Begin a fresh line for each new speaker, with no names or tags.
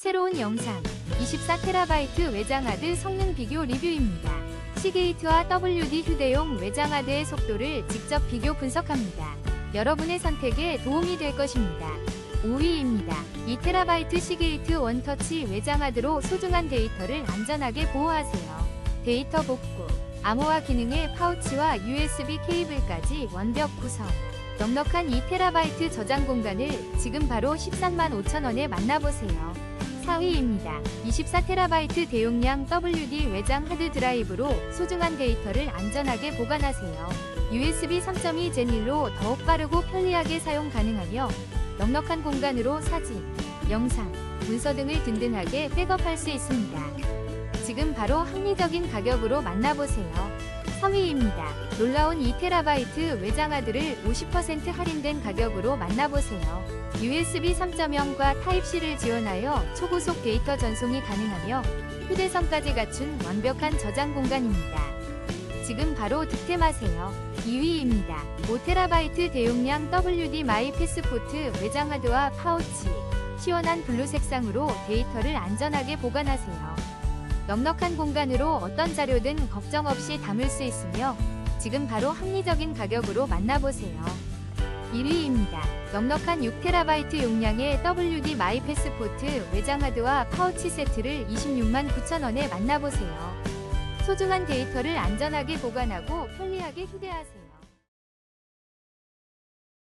새로운 영상 24TB 외장하드 성능 비교 리뷰입니다. 시게이트와 WD 휴대용 외장하드의 속도를 직접 비교 분석합니다. 여러분의 선택에 도움이 될 것입니다. 5위입니다. 2TB 시게이트 원터치 외장하드로 소중한 데이터를 안전하게 보호하세요. 데이터 복구, 암호화 기능의 파우치와 USB 케이블까지 완벽 구성. 넉넉한 2TB 저장 공간을 지금 바로 13만 5천원에 만나보세요. 4위입니다. 24TB 대용량 WD 외장 하드 드라이브로 소중한 데이터를 안전하게 보관하세요. USB 3.2 제닐로 더욱 빠르고 편리하게 사용 가능하며 넉넉한 공간으로 사진, 영상, 문서 등을 든든하게 백업할 수 있습니다. 지금 바로 합리적인 가격으로 만나보세요. 3위입니다. 놀라운 2TB 외장 하드를 50% 할인된 가격으로 만나보세요. USB 3.0과 타입C를 지원하여 초고속 데이터 전송이 가능하며 휴대성까지 갖춘 완벽한 저장 공간입니다. 지금 바로 득템하세요. 2위입니다. 5TB 대용량 WD 마이 패스포트 외장 하드와 파우치, 시원한 블루 색상으로 데이터를 안전하게 보관하세요. 넉넉한 공간으로 어떤 자료든 걱정 없이 담을 수 있으며 지금 바로 합리적인 가격으로 만나보세요. 1위입니다. 넉넉한 6TB 용량의 WD 마이 패스포트 외장 하드와 파우치 세트를 26만 9천원에 만나보세요. 소중한 데이터를 안전하게 보관하고 편리하게 휴대하세요.